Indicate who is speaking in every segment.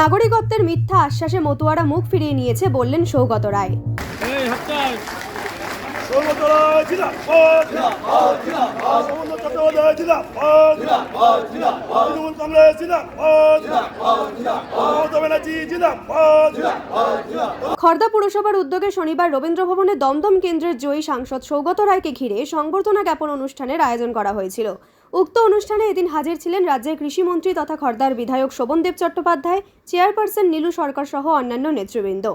Speaker 1: নাগরিকত্বের মিথ্যা আশ্বাসে মতুয়ারা মুখ ফিরিয়ে নিয়েছে বললেন সৌগত রায়। খর্দা পুরসভার উদ্যোগে শনিবার রবীন্দ্র ভবনে দমদম কেন্দ্রের জয়ী সাংসদ সৌগত রায়কে ঘিরে সংবর্ধনা জ্ঞাপন অনুষ্ঠানের আয়োজন করা হয়েছিল। উক্ত অনুষ্ঠানে এদিন হাজির ছিলেন রাজ্যের কৃষিমন্ত্রী তথা খর্দার বিধায়ক শোভনদেব চট্টোপাধ্যায়, চেয়ারপারসন নীলু সরকার সহ অন্যান্য নেতৃবৃন্দ।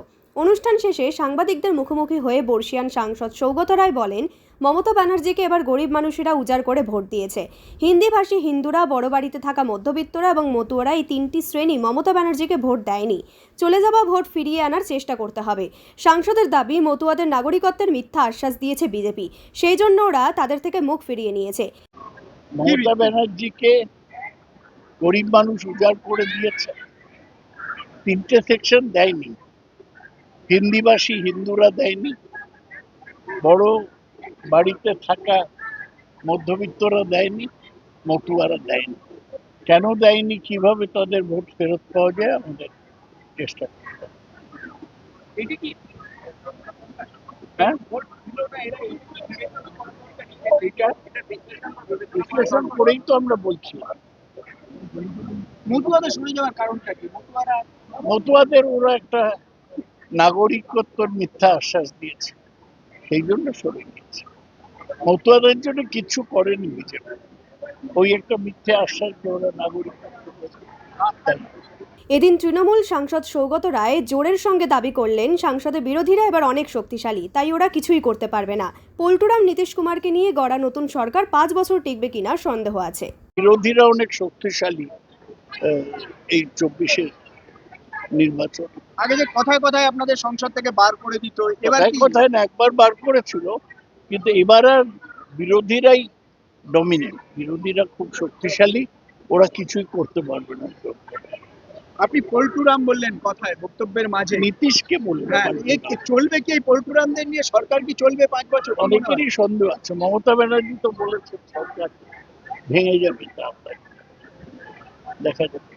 Speaker 1: অনুষ্ঠান শেষে সাংবাদিকদের মুখোমুখি হয়ে বর্ষিয়ান সাংসদ সৌগত রায় বলেন, মমতা ব্যানার্জিকে এবার গরিব মানুষেরা উজাড় করে ভোট দিয়েছে। হিন্দিভাষী হিন্দুরা, বড় বাড়িতে থাকা মধ্যবিত্তরা এবং মতুয়ারা এই তিনটি শ্রেণি মমতা ব্যানার্জিকে ভোট দেয়নি। চলে যাওয়া ভোট ফিরিয়ে আনার চেষ্টা করতে হবে। সাংসদের দাবি, মতুয়াদের নাগরিকত্বের মিথ্যা আশ্বাস দিয়েছে বিজেপি। সেই জন্য ওরা তাদের থেকে মুখ ফিরিয়ে নিয়েছে।
Speaker 2: মমতা ব্যানার্জিকে গরিব মানুষ উজাড় করে দিয়েছে। তিনটে সেকশন দেয়নি। হিন্দিভাষী হিন্দুরা দেয়নি। বড় বাড়িতে থাকা মধ্যবিত্তরা দেয়নি মতুয়ারা দেয়নি। কেন দেয়নি কীভাবে তাদের ভোট ফেরত পাওয়া যায় আমাদের চেষ্টা করতে। হ্যাঁ? বিশ্লেষণ করেই তো আমরা বলছি।
Speaker 3: মতুয়াদের সরে যাওয়ার কারণটা কি? মতুয়ারা
Speaker 2: মতুয়াদের ওরা একটা নাগরিকত্বর মিথ্যা আশ্বাস দিয়েছে। সেই জন্য সরে গিয়েছে। মতুয়াদের জন্য কিছু করেনি বিজেপি। ওই একটা মিথ্যে আশ্বাস ওরা নাগরিকত্ব
Speaker 1: এদিন তৃণমূল সাংসদ সৌগত রায় জোরের সঙ্গে দাবি করলেন সংসদের বিরোধীরা এবার অনেক শক্তিশালী তাই ওরা কিছুই করতে পারবে না। পল্টুরাম নীতিশ কুমারকে নিয়ে গড়া নতুন সরকার পাঁচ বছর টিকবে কিনা সন্দেহ আছে।
Speaker 2: বিরোধীরা অনেক শক্তিশালী এই চব্বিশের নির্বাচন।
Speaker 3: আগে যে কথায় কথায় আপনাদের সংসদ থেকে বার করে দিত এবার
Speaker 2: কোথায় না একবার বার করেছিল কিন্তু এবার আর বিরোধীরাই ডমিনেন্ট বিরোধীরা খুব শক্তিশালী ওরা কিছুই করতে পারবে না।
Speaker 3: আপনি পল্টুরাম বললেন কথায় বক্তব্যের মাঝে।
Speaker 2: নীতিশকে বলবে
Speaker 3: হ্যাঁ চলবে কি এই পল্টুরামদের নিয়ে? সরকার কি চলবে পাঁচ বছর?
Speaker 2: অনেকেরই সন্দেহ আছে। মমতা ব্যানার্জি তো বলেছে সরকার ভেঙে যাবে দেখা যাবে